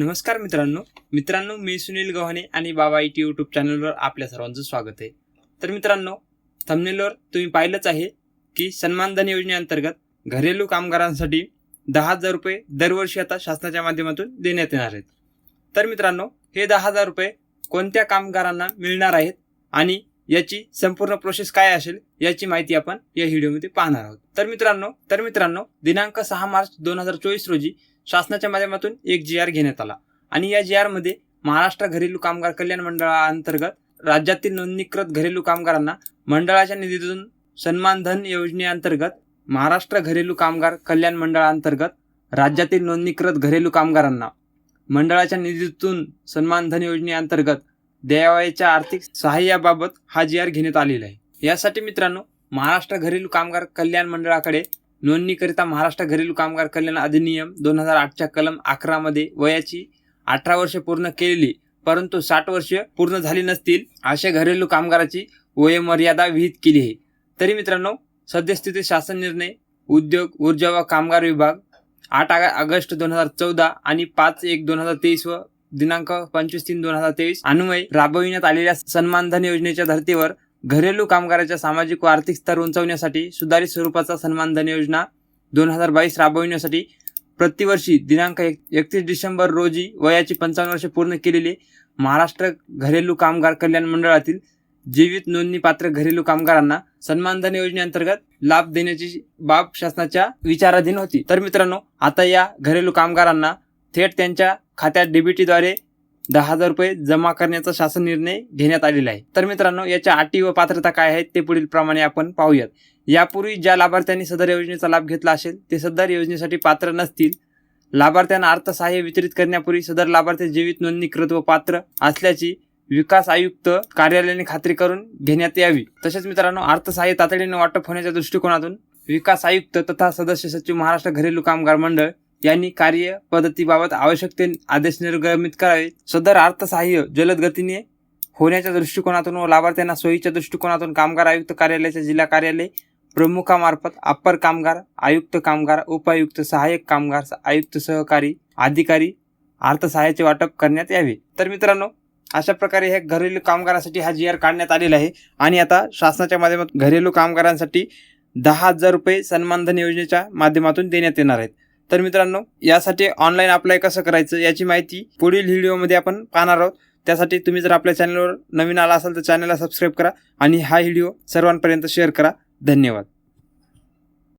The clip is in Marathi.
नमस्कार मित्रांनो. मित्रांनो मी सुनील गव्हाणे आणि बाबा इटी यूट्यूब चॅनलवर आपल्या सर्वांचं स्वागत आहे. तर मित्रांनो थंबनेलवर तुम्ही पाहिलंच आहे की सन्मानधन योजनेअंतर्गत घरेलू कामगारांसाठी दहा हजार रुपये दरवर्षी आता शासनाच्या माध्यमातून देण्यात येणार आहेत. तर मित्रांनो हे दहा हजार रुपये कोणत्या कामगारांना मिळणार आहेत आणि याची संपूर्ण प्रोसेस काय असेल याची माहिती आपण या व्हिडिओमध्ये पाहणार आहोत. तर मित्रांनो तर मित्रांनो दिनांक सहा मार्च दोन हजार चोवीस रोजी शासनाच्या माध्यमातून एक जी आर घेण्यात आला. आणि या जी आरमध्ये महाराष्ट्र घरेलू कामगार कल्याण मंडळाअंतर्गत राज्यातील नोंदणीकृत घरेलू कामगारांना मंडळाच्या निधीतून सन्मान धन योजनेअंतर्गत महाराष्ट्र घरेलू कामगार कल्याण मंडळाअंतर्गत राज्यातील नोंदणीकृत घरेलू कामगारांना मंडळाच्या निधीतून सन्मान धन योजनेअंतर्गत द्यावयाच्या आर्थिक सहाय्याबाबत हा जी आर घेण्यात आलेला आहे. यासाठी मित्रांनो महाराष्ट्र घरेलू कामगार कल्याण मंडळाकडे नोंदणीकरिता महाराष्ट्र घरेलू कामगार कल्याण अधिनियम दोन हजार आठच्या कलम अकरा मध्ये वयाची अठरा वर्ष पूर्ण केलेली परंतु साठ वर्ष पूर्ण झाली नसतील अशा घरेलू कामगाराची वयोमर्यादा विहित केली आहे. तरी मित्रांनो सद्यस्थिती शासन निर्णय उद्योग ऊर्जा व कामगार विभाग आठ ऑगस्ट दोन हजार चौदा आणि पाच एक दोन हजार तेवीस व दिनांक पंचवीस तीन दोन हजार तेवीस. अन्वय राबविण्यात आलेल्या सन्मानधन योजनेच्या धर्तीवर घरेलू कामगाराच्या सामाजिक व आर्थिक स्तर उंचावण्यासाठी सुधारित स्वरूपाचा सन्मानधन योजना दोन हजार बावीस राबविण्यासाठी प्रतिवर्षी दिनांक एकतीस डिसेंबर रोजी वयाची पंचावन्न वर्षे पूर्ण केलेले महाराष्ट्र घरेलू कामगार कल्याण मंडळातील जीवित नोंदणी पात्र घरेलू कामगारांना सन्मानधन योजनेअंतर्गत लाभ देण्याची बाब शासनाच्या विचाराधीन होती. तर मित्रांनो आता या घरेलू कामगारांना थेट त्यांच्या खात्यात डीबीटीद्वारे दहा हजार रुपये जमा करण्याचा शासन निर्णय घेण्यात आलेला आहे. तर मित्रांनो याच्या अटी व पात्रता काय आहेत ते पुढील प्रमाणे आपण पाहूयात. यापूर्वी ज्या लाभार्थ्यांनी सदर योजनेचा लाभ घेतला असेल ते सदर योजनेसाठी पात्र नसतील. लाभार्थ्यांना अर्थसहाय्य वितरित करण्यापूर्वी सदर लाभार्थी जीवित नोंदणीकृत व पात्र असल्याची विकास आयुक्त कार्यालयाने खात्री करून घेण्यात यावी. तसेच मित्रांनो अर्थसहाय्य तातडीने वाटप होण्याच्या दृष्टिकोनातून विकास आयुक्त तथा सदस्य सचिव महाराष्ट्र घरेलू कामगार मंडळ यांनी कार्य पद्धतीबाबत आवश्यक ते आदेश निर्गमित करावे. सदर अर्थसहाय्य जलद गतीने होण्याच्या दृष्टिकोनातून व लाभार्थ्यांना सोयीच्या दृष्टिकोनातून कामगार आयुक्त कार्यालयाच्या जिल्हा कार्यालय प्रमुखामार्फत अप्पर कामगार आयुक्त कामगार उपायुक्त सहाय्यक कामगार आयुक्त सहकारी अधिकारी अर्थसहाय्याचे वाटप करण्यात यावे. तर मित्रांनो अशा प्रकारे हे घरेलू कामगारांसाठी हा जी आर काढण्यात आलेला आहे आणि आता शासनाच्या माध्यमातून घरेलू कामगारांसाठी दहा हजार रुपये सन्मानधन योजनेच्या माध्यमातून देण्यात येणार आहेत. तर मित्रांनो यासाठी ऑनलाईन अप्लाय कसं करायचं याची माहिती पुढील व्हिडिओमध्ये आपण पाहणार आहोत. त्यासाठी तुम्ही जर आपल्या चॅनलवर नवीन आला असाल तर चॅनलला सबस्क्राईब करा आणि हा व्हिडिओ सर्वांपर्यंत शेअर करा. धन्यवाद.